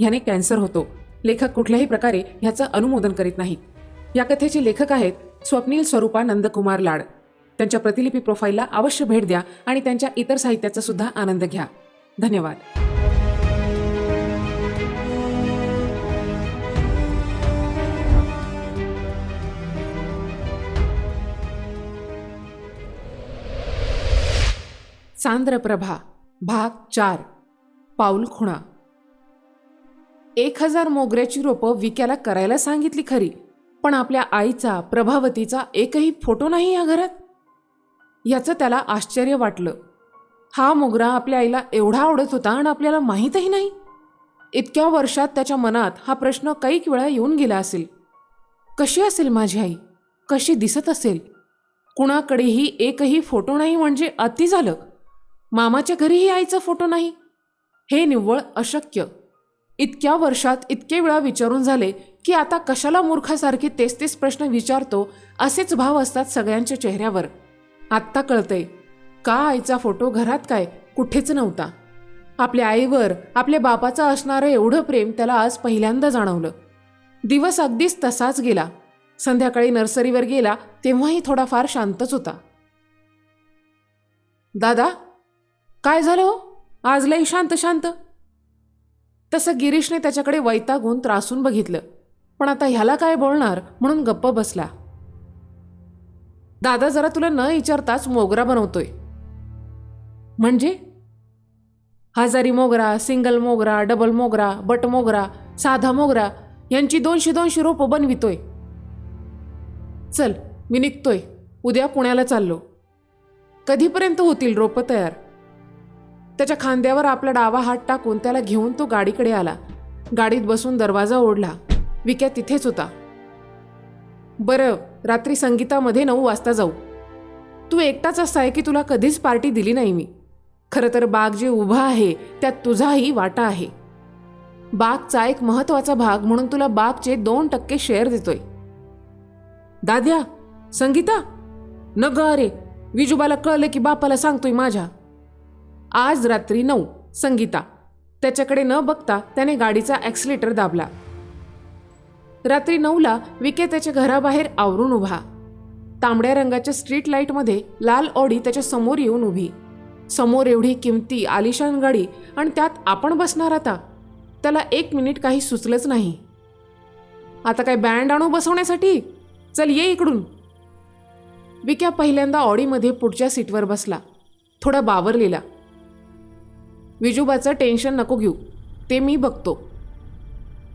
ह्याने कॅन्सर होतो. लेखक कुठल्याही प्रकारे ह्याचं अनुमोदन करीत नाहीत. या कथेचे लेखक आहेत स्वप्नील स्वरूपा नंदकुमार लाड. त्यांच्या प्रतिलिपी प्रोफाईलला अवश्य भेट द्या आणि त्यांच्या इतर साहित्याचा सुद्धा आनंद घ्या. धन्यवाद. चांद्रप्रभा भाग चार पाऊल खुणा. एक हजार मोगऱ्याची रोपं विक्याला करायला सांगितली खरी पण आपल्या आईचा प्रभावतीचा एकही फोटो नाही या घरात? याचं त्याला आश्चर्य वाटलं. हा मोगरा आपल्या आईला एवढा आवडत होता आणि आपल्याला माहीतही नाही. इतक्या वर्षात त्याच्या मनात हा प्रश्न कैक वेळा येऊन गेला असेल. कशी असेल माझी आई? कशी दिसत असेल? कुणाकडेही एकही फोटो नाही म्हणजे अति झालं. मामाच्या घरीही आईचा फोटो नाही. हे निव्वळ अशक्य. इतक्या वर्षात इतके वेळा विचारून झाले की आता कशाला मूर्खासारखे तेच तेच प्रश्न विचारतो असेच भाव असतात सगळ्यांच्या चेहऱ्यावर. आत्ता कळतंय. का आईचा फोटो घरात काय? कुठेच नव्हता. आपल्या आईवर आपल्या बापाचं असणारं एवढं प्रेम त्याला आज पहिल्यांदा जाणवलं. दिवस अगदीच तसाच गेला. संध्याकाळी नर्सरीवर गेला तेव्हाही थोडाफार शांतच होता. दादा काय झालं हो? आज लई शांत शांत तसं गिरीशने त्याच्याकडे वैतागून त्रासून बघितलं. पण आता ह्याला काय बोलणार म्हणून गप्प बसला. दादा जरा तुला न विचारताच मोगरा बनवतोय. म्हणजे? हजारी मोगरा सिंगल मोगरा डबल मोगरा बट मोगरा साधा मोगरा यांची दोनशे दोनशे रोपं बनवितोय. चल मी निघतोय. उद्या पुण्याला चाललो. कधीपर्यंत होतील रोपं तयार? त्याच्या खांद्यावर आपला डावा हात टाकून त्याला घेऊन तो गाडीकडे आला. गाडीत बसून दरवाजा ओढला. विक्या तिथेच होता. बरं रात्री संगीतामध्ये नऊ वाजता जाऊ. तू एकटाच असा आहे की तुला कधीच पार्टी दिली नाही मी. खरं तर बाग जे उभा आहे त्यात तुझाही वाटा आहे. बागचा एक महत्त्वाचा भाग म्हणून तुला बागचे दोन टक्के शेअर देतोय. दाद्या संगीता? न ग अरे विजूबाला कळलं की बापाला सांगतोय माझ्या. आज रात्री नऊ संगीता. त्याच्याकडे न बघता त्याने गाडीचा ॲक्सिलेटर दाबला. रात्री नऊला विके त्याच्या घराबाहेर आवरून उभा. तांबड्या रंगाच्या स्ट्रीट लाईटमध्ये लाल ऑडी त्याच्यासमोर येऊन उभी. समोर एवढी किमती आलिशान गाडी आणि त्यात आपण बसणार आता? त्याला एक मिनिट काही सुचलंच नाही. आता काय बँड आणू बसवण्यासाठी? चल ये इकडून. विक्या पहिल्यांदा ऑडीमध्ये पुढच्या सीटवर बसला. थोडा बावरलेला. विजूबाचं टेन्शन नको घेऊ. ते मी बघतो.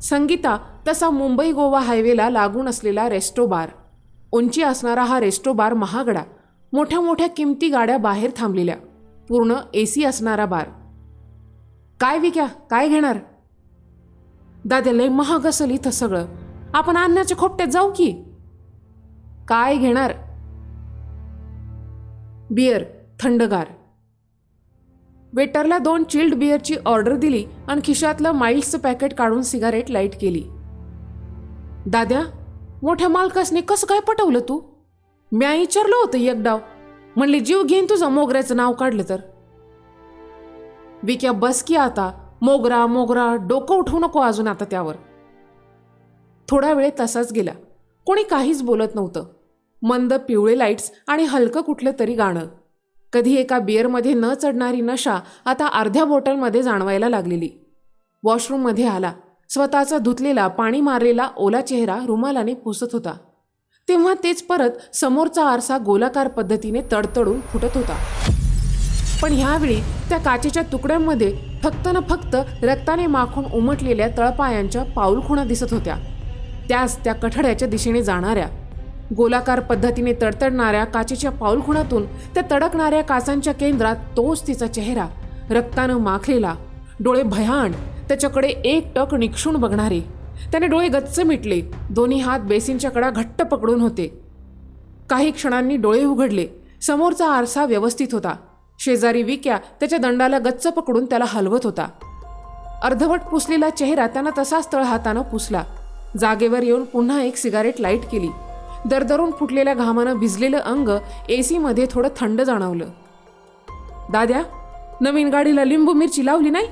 संगीता तसा मुंबई गोवा हायवेला लागून असलेला रेस्टो बार. उंची असणारा हा रेस्टो बार महागडा. मोठ्या मोठ्या किमती गाड्या बाहेर थांबलेल्या. पूर्ण ए सी असणारा बार. काय विक्या? काय घेणार? दाद्याला महाग असेल इथं सगळं. आपण आणण्याच्या खोपट्यात जाऊ की? काय घेणार? बियर थंडगार. वेटरला दोन चिल्ड बिअरची ऑर्डर दिली आणि खिशातलं माईल्सचं पॅकेट काढून सिगारेट लाइट केली. दाद्या मोठ्या मालकासने कसं काय पटवलं तू? म्या विचारलं होतं एक डाव म्हणले जीव घेईन तुझं मोगऱ्याचं नाव काढलं तर. विक्या बस की आता. मोगरा मोगरा डोकं उठवू नको अजून आता त्यावर. थोडा वेळ तसाच गेला. कोणी काहीच बोलत नव्हतं. मंद पिवळे लाईट्स आणि हलकं कुठलं तरी गाणं. कधी एका बिअरमध्ये न चढणारी नशा आता अर्ध्या बॉटलमध्ये जाणवायला लागलेली. वॉशरूममध्ये आला. स्वतःचा धुतलेला पाणी मारलेला ओला चेहरा रुमालाने पुसत होता. तेव्हा तेच परत समोरचा आरसा गोलाकार पद्धतीने तडतडून फुटत होता. पण ह्यावेळी त्या काचेच्या तुकड्यांमध्ये फक्त न फक्त रक्ताने माखून उमटलेल्या तळपायांच्या पाऊलखुणा दिसत होत्या. त्याच त्या कठड्याच्या दिशेने जाणाऱ्या गोलाकार पद्धतीने तडतडणाऱ्या काचेच्या पाऊलखुणातून त्या तडकणाऱ्या काचांच्या केंद्रात तोच तिचा चेहरा रक्तानं माखलेला डोळे भयाण त्याच्याकडे एक टक निक्षून बघणारे. त्याने डोळे गच्च मिटले दोन्ही हात बेसिनच्या कडा घट्ट पकडून होते. काही क्षणांनी डोळे उघडले समोरचा आरसा व्यवस्थित होता. शेजारी विक्या त्याच्या दंडाला गच्च पकडून त्याला हलवत होता. अर्धवट पुसलेला चेहरा त्यानं तसाच तळ हातानं पुसला. जागेवर येऊन पुन्हा एक सिगारेट लाइट केली. दरदरून फुटलेल्या घामानं भिजलेलं अंग ए सीमध्ये थोडं थंड जाणवलं. दाद्या नवीन गाडीला लिंबू मिरची लावली नाही?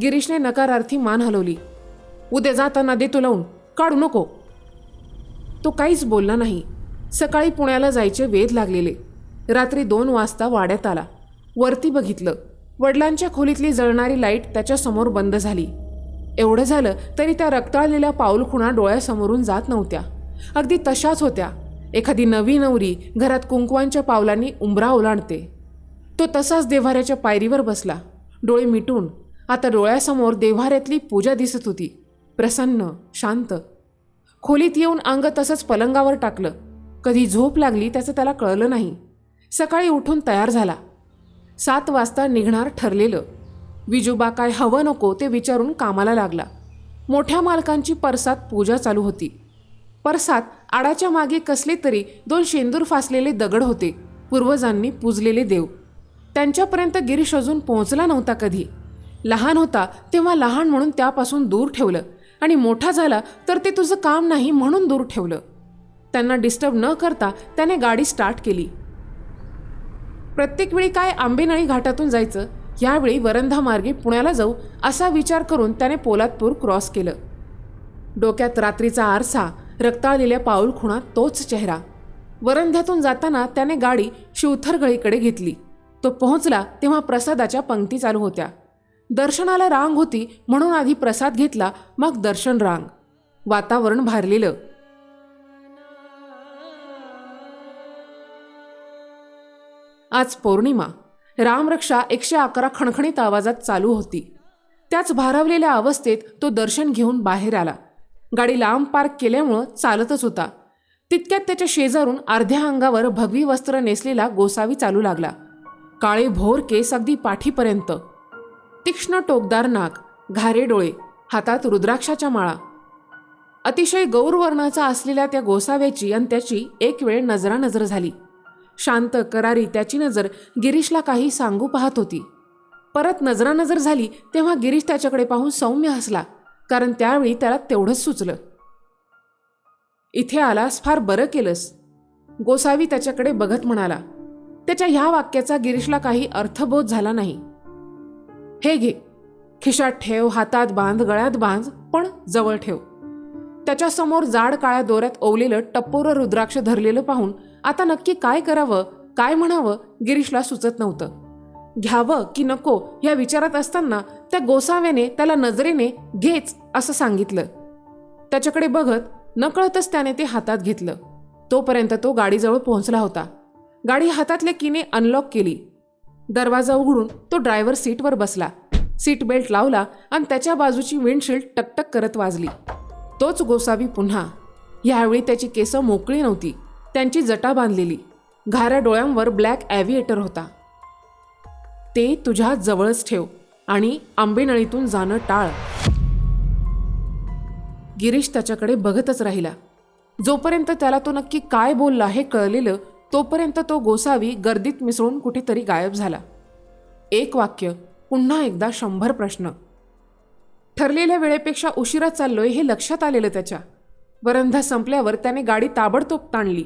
गिरीशने नकारार्थी मान हलवली. उद्या जाताना देतो लावून काढू नको. तो काहीच बोलला नाही. सकाळी पुण्याला जायचे वेध लागलेले. रात्री दोन वाजता वाड्यात आला. वरती बघितलं. वडिलांच्या खोलीतली जळणारी लाइट त्याच्यासमोर बंद झाली. एवढं झालं तरी त्या रक्ताळलेल्या पाऊलखुणा डोळ्यासमोरून जात नव्हत्या. अगदी तशाच होत्या. एखादी नवी नवरी घरात कुंकवांच्या पावलांनी उंबरा ओलांडते. तो तसाच देव्हाऱ्याच्या पायरीवर बसला. डोळे मिटून आता डोळ्यासमोर देव्हाऱ्यातली पूजा दिसत होती. प्रसन्न शांत. खोलीत येऊन अंग तसंच पलंगावर टाकलं. कधी झोप लागली त्याचं त्याला कळलं नाही. सकाळी उठून तयार झाला. सात वाजता निघणार ठरलेलं. विजूबा काय हवं नको ते विचारून कामाला लागला. मोठ्या मालकांची परसात पूजा चालू होती. परसात आडाच्या मागे कसले तरी दोन शेंदूर फासलेले दगड होते. पूर्वजांनी पूजलेले देव. त्यांच्यापर्यंत गिरीश अजून पोहोचला नव्हता कधी. लहान होता तेव्हा लहान म्हणून त्यापासून दूर ठेवलं आणि मोठा झाला तर ते तुझं काम नाही म्हणून दूर ठेवलं. त्यांना डिस्टर्ब न करता त्याने गाडी स्टार्ट केली. प्रत्येक वेळी काय आंबेनळी घाटातून जायचं? यावेळी वरंधा मार्गे पुण्याला जाऊ असा विचार करून त्याने पोलादपूर क्रॉस केलं. डोक्यात रात्रीचा आरसा रक्ताळलेल्या पाऊल खुणा तोच चेहरा. वरंध्यातून जाताना त्याने गाडी शिवथरगळीकडे घेतली. तो पोहोचला तेव्हा प्रसादाच्या पंक्ती चालू होत्या. दर्शनाला रांग होती म्हणून आधी प्रसाद घेतला मग दर्शन रांग. वातावरण भारलेलं. आज पौर्णिमा. रामरक्षा एकशे अकरा खणखणीत आवाजात चालू होती. त्याच भारावलेल्या अवस्थेत तो दर्शन घेऊन बाहेर आला. गाडी लांब पार्क केल्यामुळं चालतच होता. तितक्यात त्याच्या शेजारून अर्ध्या अंगावर भगवी वस्त्र नेसलेला गोसावी चालू लागला. काळे भोर केस अगदी पाठीपर्यंत. तीक्ष्ण टोकदार नाक घारे डोळे हातात रुद्राक्षाच्या माळा. अतिशय गौरवर्णाचा असलेल्या त्या गोसाव्याची आणि त्याची एक वेळ नजरानजर झाली. शांत करारी त्याची नजर गिरीशला काही सांगू पाहत होती. परत नजरानजर झाली तेव्हा गिरीश त्याच्याकडे पाहून सौम्य हसला. कारण त्यावेळी त्याला तेवढंच सुचलं. इथे आलास फार बरं केलंस. गोसावी त्याच्याकडे बघत म्हणाला त्याच्या ह्या वाक्याचा गिरीशला काही अर्थबोध झाला नाही. हे घे खिशात ठेव हातात बांध गळ्यात बांध पण जवळ ठेव. त्याच्यासमोर जाड काळ्या दोऱ्यात ओवलेलं टप्पोर रुद्राक्ष धरलेलं पाहून आता नक्की काय करावं काय म्हणावं गिरीशला सुचत नव्हतं. घ्यावं की नको या विचारात असताना त्या गोसाव्याने त्याला नजरेने घेच असं सांगितलं. त्याच्याकडे बघत नकळतच त्याने ते हातात घेतलं. तोपर्यंत तो गाडीजवळ पोहोचला होता. गाडी हातातल्या किने अनलॉक केली. दरवाजा उघडून तो ड्रायव्हर सीटवर बसला. सीट बेल्ट लावला आणि त्याच्या बाजूची विंडशील्ड टकटक करत वाजली. तोच गोसावी पुन्हा. यावेळी त्याची केसं मोकळी नव्हती. त्यांची जटा बांधलेली. घाऱ्या डोळ्यांवर ब्लॅक ॲव्हिएटर होता. ते तुझ्या जवळच ठेव आणि आंबेनळीतून जाणं टाळ. गिरीश त्याच्याकडे बघतच राहिला. जोपर्यंत त्याला तो नक्की काय बोलला हे कळलेलं तोपर्यंत तो गोसावी गर्दीत मिसळून कुठेतरी गायब झाला. एक वाक्य पुन्हा एकदा शंभर प्रश्न. ठरलेल्या वेळेपेक्षा उशिरा चाललोय हे लक्षात आलेलं त्याच्या. वरंधा संपल्यावर त्याने गाडी ताबडतोब ताणली.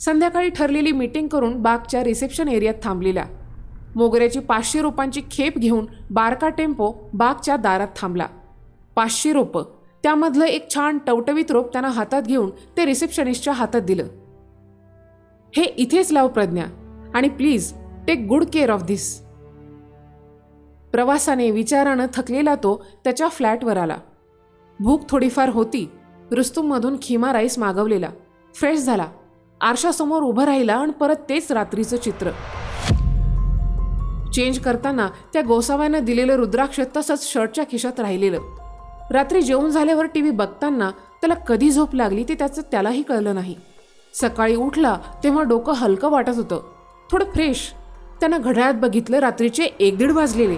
संध्याकाळी ठरलेली मीटिंग करून बागच्या रिसेप्शन एरियात थांबलेल्या मोगऱ्याची पाचशे रोपांची खेप घेऊन बारका टेम्पो बागच्या दारात थांबला. पाचशे रोपं. त्यामधलं एक छान टवटवीत रोप त्यानं हातात घेऊन ते रिसेप्शनिस्टच्या हातात दिलं. हे इथेच लाव प्रज्ञा. आणि please take good care of this प्रवासाने विचारानं थकलेला तो त्याच्या फ्लॅटवर आला. भूक थोडीफार होती. रुस्तुममधून खिमा राईस मागवलेला. फ्रेश झाला. आरशासमोर उभं राहिला आणि परत तेच रात्रीचं चित्र. चेंज करताना त्या गोसाव्यानं दिलेलं रुद्राक्ष तसंच शर्टच्या खिशात राहिलेलं. रात्री जेवून झाल्यावर टी व्ही बघताना त्याला कधी झोप लागली ते त्याचं त्यालाही कळलं नाही. सकाळी उठला तेव्हा डोकं हलकं वाटत होतं. थोडं फ्रेश त्यानं घड्याळात बघितलं रात्रीचे एक दीड वाजलेले.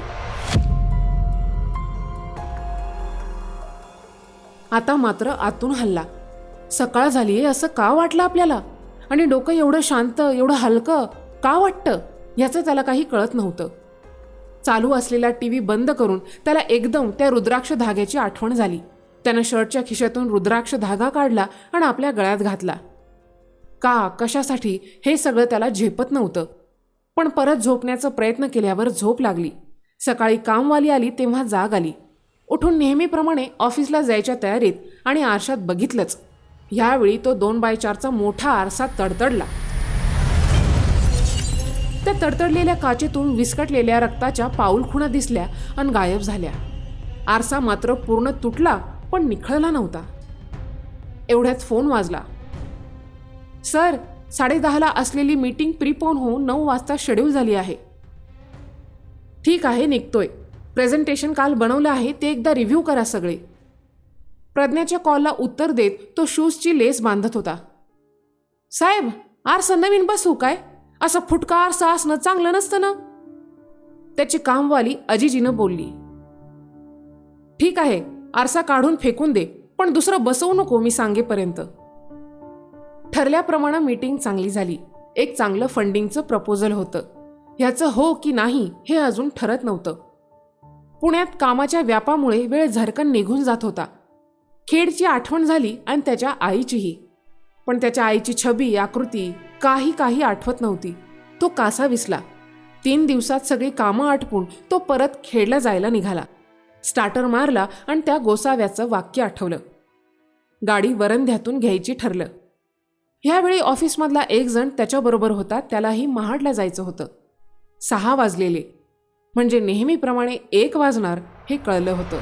आता मात्र आतून हल्ला. सकाळ झालीये असं का वाटलं आपल्याला? आणि डोकं एवढं शांत एवढं हलकं का वाटतं? ह्याचं त्याला काही कळत नव्हतं. चालू असलेला टी व्ही बंद करून त्याला एकदम त्या रुद्राक्ष धाग्याची आठवण झाली. त्यानं शर्टच्या खिशातून रुद्राक्ष धागा काढला आणि आपल्या गळ्यात घातला. का कशासाठी? हे सगळं त्याला झेपत नव्हतं. पण परत झोपण्याचा प्रयत्न केल्यावर झोप लागली. सकाळी कामवाली आली तेव्हा जाग आली. उठून नेहमीप्रमाणे ऑफिसला जायच्या तयारीत आणि आरशात बघितलंच. ह्यावेळी तो दोन बाय चारचा मोठा आरसा तडतडला. त्या तडतडलेल्या काचेतून विस्कटलेल्या रक्ताच्या पाऊलखुणा दिसल्या आणि गायब झाल्या. आरसा मात्र पूर्ण तुटला पण निखळला नव्हता. एवढ्यात फोन वाजला. सर साडेदहाला असलेली मीटिंग प्रीपोन होऊन नऊ वाजता शेड्यूल झाली आहे. ठीक आहे निघतोय. प्रेझेंटेशन काल बनवलं आहे ते एकदा रिव्ह्यू करा सगळे. प्रज्ञाच्या कॉलला उत्तर देत तो शूजची लेस बांधत होता. साहेब आरसा नवीन बसू काय? असा फुटका असणं चांगलं नसतं ना? त्याची कामवाली अजिजीनं बोलली ठीक आहे आरसा काढून फेकून दे पण दुसरं बसवू नको मी सांगेपर्यंत. ठरल्याप्रमाणे मीटिंग चांगली झाली. एक चांगलं फंडिंगचं प्रपोजल होतं. ह्याचं हो की नाही हे अजून ठरत नव्हतं. पुण्यात कामाच्या व्यापामुळे वेळ झरकन निघून जात होता. खेडची आठवण झाली आणि त्याच्या आईचीही. पण त्याच्या आईची छबी आकृती काही काही आठवत नव्हती. तो कासा विसला. तीन दिवसात सगळी कामं आटपून तो परत खेडला जायला निघाला. स्टार्टर मारला आणि त्या गोसाव्याचं वाक्य आठवलं. गाडी वरंध्यातून घ्यायची ठरलं. ह्यावेळी ऑफिसमधला एक जण त्याच्याबरोबर होता त्यालाही महाडला जायचं होतं. सहा वाजलेले. म्हणजे नेहमीप्रमाणे एक वाजणार हे कळलं होतं.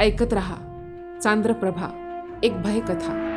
ऐकत रहा. चांद्रप्रभा. एक भयकथा.